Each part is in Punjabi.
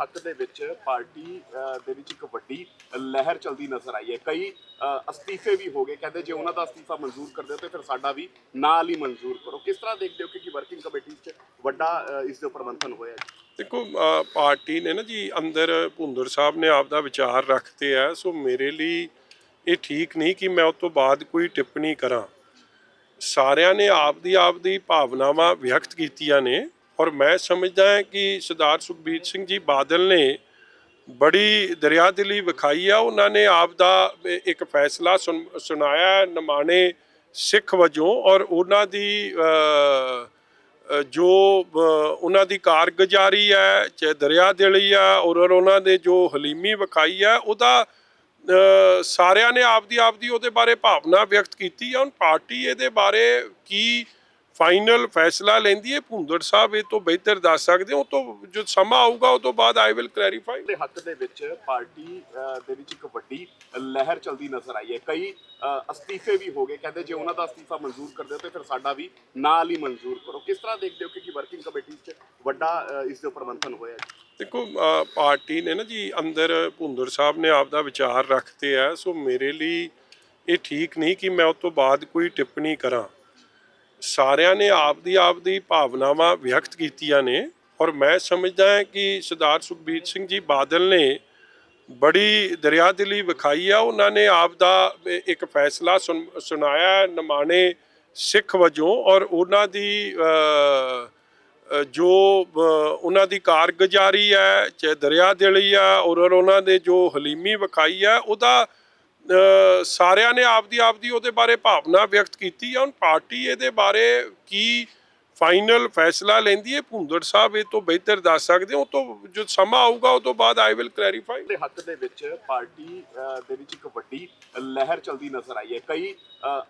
ਹੱਕ ਦੇ ਵਿੱਚ ਪਾਰਟੀ ਦੇ ਵਿੱਚ ਇੱਕ ਵੱਡੀ ਲਹਿਰ ਚਲਦੀ ਨਜ਼ਰ ਆਈ ਹੈ। ਕਈ ਅਸਤੀਫੇ ਵੀ ਹੋ ਗਏ। ਕਹਿੰਦੇ ਜੇ ਉਹਨਾਂ ਦਾ ਅਸਤੀਫਾ ਮਨਜ਼ੂਰ ਕਰਦੇ ਹੋ ਤੇ ਫਿਰ ਸਾਡਾ ਵੀ ਨਾਲ ਹੀ ਮਨਜ਼ੂਰ ਕਰੋ। ਕਿਸ ਤਰ੍ਹਾਂ ਦੇਖਦੇ ਹੋ ਕਿ ਵਰਕਿੰਗ ਕਮੇਟੀ 'ਚ ਵੱਡਾ ਇਸ ਦੇ ਉੱਪਰ ਮੰਥਨ ਹੋਇਆ ਦੇਖੋ ਪਾਰਟੀ ਨੇ ਨਾ ਜੀ ਅੰਦਰ ਭੁੰਦਰ ਸਾਹਿਬ ਨੇ ਆਪ ਦਾ ਵਿਚਾਰ ਰੱਖਤੇ ਆ, ਸੋ ਮੇਰੇ ਲਈ ਇਹ ਠੀਕ ਨਹੀਂ ਕਿ ਮੈਂ ਉਸ ਤੋਂ ਬਾਅਦ ਕੋਈ ਟਿੱਪਣੀ ਕਰਾਂ। ਸਾਰਿਆਂ ਨੇ ਆਪ ਦੀ ਆਪ ਦੀ ਭਾਵਨਾਵਾਂ ਵਿਅਕਤ ਕੀਤੀਆਂ ਨੇ। ਔਰ ਮੈਂ ਸਮਝਦਾ ਹਾਂ ਕਿ ਸਰਦਾਰ ਸੁਖਬੀਰ ਸਿੰਘ ਜੀ ਬਾਦਲ ਨੇ ਬੜੀ ਦਰਿਆਦਿਲੀ ਵਿਖਾਈ ਆ। ਉਹਨਾਂ ਨੇ ਆਪ ਦਾ ਇੱਕ ਫੈਸਲਾ ਸੁਣ- ਸੁਣਾਇਆ ਨਮਾਣੇ ਸਿੱਖ ਵਜੋਂ ਔਰ ਉਹਨਾਂ ਦੀ ਜੋ ਉਹਨਾਂ ਦੀ ਕਾਰਗੁਜ਼ਾਰੀ ਹੈ ਚਾਹੇ ਦਰਿਆਦਿਲੀ ਆ ਔਰ ਔਰ ਉਹਨਾਂ ਨੇ ਜੋ ਹਲੀਮੀ ਵਿਖਾਈ ਹੈ ਉਹਦਾ ਸਾਰਿਆਂ ਨੇ ਆਪਦੀ ਆਪਦੀ ਉਹਦੇ ਬਾਰੇ ਭਾਵਨਾ ਵਿਅਕਤ ਕੀਤੀ ਹੈ ਹੁਣ ਪਾਰਟੀ ਇਹਦੇ ਬਾਰੇ ਕੀ ਫਾਈਨਲ ਫੈਸਲਾ ਲੈਂਦੀ ਹੈ ਭੁੰਦੜ ਸਾਹਿਬ ਇਹ ਤੋਂ ਬਿਹਤਰ ਦੱਸ ਸਕਦੇ ਹੋ ਉਹ ਤੋਂ ਜੋ ਸਮਾਂ ਆਊਗਾ ਉਹ ਤੋਂ ਬਾਅਦ ਆਈ ਵਿਲ ਕਲੈਰੀਫਾਈ ਦੇ ਹੱਕ ਦੇ ਵਿੱਚ ਪਾਰਟੀ ਦੇ ਵਿੱਚ ਇੱਕ ਵੱਡੀ ਲਹਿਰ ਚਲਦੀ ਨਜ਼ਰ ਆਈ ਹੈ। ਕਈ ਅਸਤੀਫੇ ਵੀ ਹੋ ਗਏ ਕਹਿੰਦੇ ਜੇ ਉਹਨਾਂ ਦਾ ਅਸਤੀਫਾ ਮਨਜ਼ੂਰ ਕਰਦੇ ਹੋ ਤੇ ਫਿਰ ਸਾਡਾ ਵੀ ਨਾਲ ਹੀ ਮਨਜ਼ੂਰ ਕਰੋ। ਕਿਸ ਤਰ੍ਹਾਂ ਦੇਖਦੇ ਹੋ ਕਿ ਕੀ ਵਰਕਿੰਗ ਕਮੇਟੀ 'ਚ ਵੱਡਾ ਇਸ ਦੇ ਉੱਪਰ ਮੰਥਨ ਹੋਇਆ ਦੇਖੋ ਪਾਰਟੀ ਨੇ ਨਾ ਜੀ ਅੰਦਰ ਭੁੰਦਰ ਸਾਹਿਬ ਨੇ ਆਪ ਦਾ ਵਿਚਾਰ ਰੱਖਤੇ ਆ ਸੋ ਮੇਰੇ ਲਈ ਇਹ ਠੀਕ ਨਹੀਂ ਕਿ ਮੈਂ ਉਸ ਤੋਂ ਬਾਅਦ ਕੋਈ ਟਿੱਪਣੀ ਕਰਾਂ। ਸਾਰਿਆਂ ਨੇ ਆਪਦੀ ਆਪ ਦੀ ਭਾਵਨਾਵਾਂ ਵਿਅਕਤ ਕੀਤੀਆਂ ਨੇ ਔਰ ਮੈਂ ਸਮਝਦਾ ਹਾਂ ਕਿ ਸਰਦਾਰ ਸੁਖਬੀਰ ਸਿੰਘ ਜੀ ਬਾਦਲ ਨੇ ਬੜੀ ਦਰਿਆਦਿਲੀ ਵਿਖਾਈ ਆ। ਉਹਨਾਂ ਨੇ ਆਪ ਦਾ ਇੱਕ ਫੈਸਲਾ ਸੁਣ- ਸੁਣਾਇਆ ਨਮਾਣੇ ਸਿੱਖ ਵਜੋਂ ਔਰ ਉਹਨਾਂ ਦੀ ਜੋ ਉਹਨਾਂ ਦੀ ਕਾਰਗੁਜ਼ਾਰੀ ਹੈ, ਚਾਹੇ ਦਰਿਆਦਿਲੀ ਆ ਔਰ ਔਰ ਉਹਨਾਂ ਦੇ ਜੋ ਹਲੀਮੀ ਵਿਖਾਈ ਹੈ ਉਹਦਾ ਸਾਰਿਆਂ ਨੇ ਆਪਦੀ ਆਪਦੀ ਉਹਦੇ ਬਾਰੇ ਭਾਵਨਾ ਵਿਅਕਤ ਕੀਤੀ ਹੈ ਹੁਣ ਪਾਰਟੀ ਇਹਦੇ ਬਾਰੇ ਕੀ ਫਾਈਨਲ ਫੈਸਲਾ ਲੈਂਦੀ ਹੈ? ਭੁੰਦੜ ਸਾਹਿਬ ਇਹ ਤੋਂ ਬਿਹਤਰ ਦੱਸ ਸਕਦੇ ਹੋ? ਤੋਂ ਜੋ ਸਮਾਂ ਆਊਗਾ ਉਹ ਤੋਂ ਬਾਅਦ ਆਈ ਵਿਲ ਕਲੈਰੀਫਾਈ ਦੇ ਹੱਕ ਦੇ ਵਿੱਚ ਪਾਰਟੀ ਦੇ ਵਿੱਚ ਇੱਕ ਵੱਡੀ ਲਹਿਰ ਚਲਦੀ ਨਜ਼ਰ ਆਈ ਹੈ। ਕਈ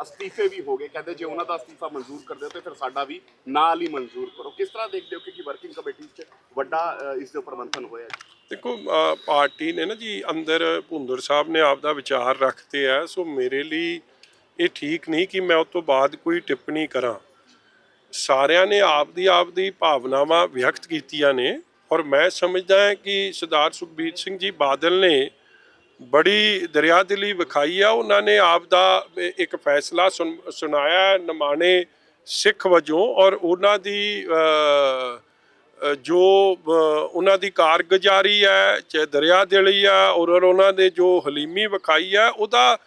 ਅਸਤੀਫੇ ਵੀ ਹੋ ਗਏ। ਕਹਿੰਦੇ ਜੇ ਉਹਨਾਂ ਦਾ ਅਸਤੀਫਾ ਮਨਜ਼ੂਰ ਕਰਦੇ ਹੋ ਤੇ ਫਿਰ ਸਾਡਾ ਵੀ ਨਾਲ ਹੀ ਮਨਜ਼ੂਰ ਕਰੋ। ਕਿਸ ਤਰ੍ਹਾਂ ਦੇਖਦੇ ਹੋ ਕਿ ਵਰਕਿੰਗ ਕਮੇਟੀ 'ਚ ਵੱਡਾ ਅ, ਇਸ ਦੇ ਉੱਪਰ ਮੰਥਨ ਹੋਇਆ ਜੀ ਦੇਖੋ ਪਾਰਟੀ ਨੇ ਨਾ ਜੀ ਅੰਦਰ ਭੁੰਦਰ ਸਾਹਿਬ ਨੇ ਆਪ ਦਾ ਵਿਚਾਰ ਰੱਖਤੇ ਆ, ਸੋ ਮੇਰੇ ਲਈ ਇਹ ਠੀਕ ਨਹੀਂ ਕਿ ਮੈਂ ਉਸ ਤੋਂ ਬਾਅਦ ਕੋਈ ਟਿੱਪਣੀ ਕਰਾਂ। ਸਾਰਿਆਂ ਨੇ ਆਪ ਦੀ ਆਪ ਦੀ ਭਾਵਨਾਵਾਂ ਵਿਅਕਤ ਕੀਤੀਆਂ ਨੇ ਔਰ ਮੈਂ ਸਮਝਦਾ ਹਾਂ ਕਿ ਸਰਦਾਰ ਸੁਖਬੀਰ ਸਿੰਘ ਜੀ ਬਾਦਲ ਨੇ ਬੜੀ ਦਰਿਆਦਿਲੀ ਵਿਖਾਈ ਆ, ਉਹਨਾਂ ਨੇ ਆਪ ਦਾ ਇੱਕ ਫੈਸਲਾ ਸੁਣ- ਸੁਣਾਇਆ ਨਮਾਣੇ ਸਿੱਖ ਵਜੋਂ ਔਰ ਉਹਨਾਂ ਦੀ ਜੋ ਉਹਨਾਂ ਦੀ ਕਾਰਗੁਜ਼ਾਰੀ ਹੈ, ਚਾਹੇ ਦਰਿਆਦਿਲੀ ਆ ਔਰ ਔਰ ਉਹਨਾਂ ਨੇ ਜੋ ਹਲੀਮੀ ਵਿਖਾਈ ਹੈ, ਉਹਦਾ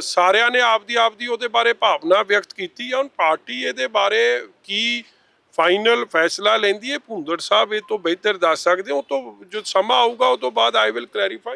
ਸਾਰਿਆਂ ਨੇ ਆਪਦੀ ਆਪਦੀ ਉਹਦੇ ਬਾਰੇ ਭਾਵਨਾ ਵਿਅਕਤ ਕੀਤੀ ਹੈ ਹੁਣ ਪਾਰਟੀ ਇਹਦੇ ਬਾਰੇ ਕੀ ਫਾਈਨਲ ਫੈਸਲਾ ਲੈਂਦੀ ਹੈ? ਭੁੰਦੜ ਸਾਹਿਬ ਇਹ ਤੋਂ ਬਿਹਤਰ ਦੱਸ ਸਕਦੇ ਹੋ? ਉਹ ਤੋਂ ਜੋ ਸਮਾਂ ਆਊਗਾ, ਉਹ ਤੋਂ ਬਾਅਦ ਆਈ ਵਿਲ ਕਲੈਰੀਫਾਈ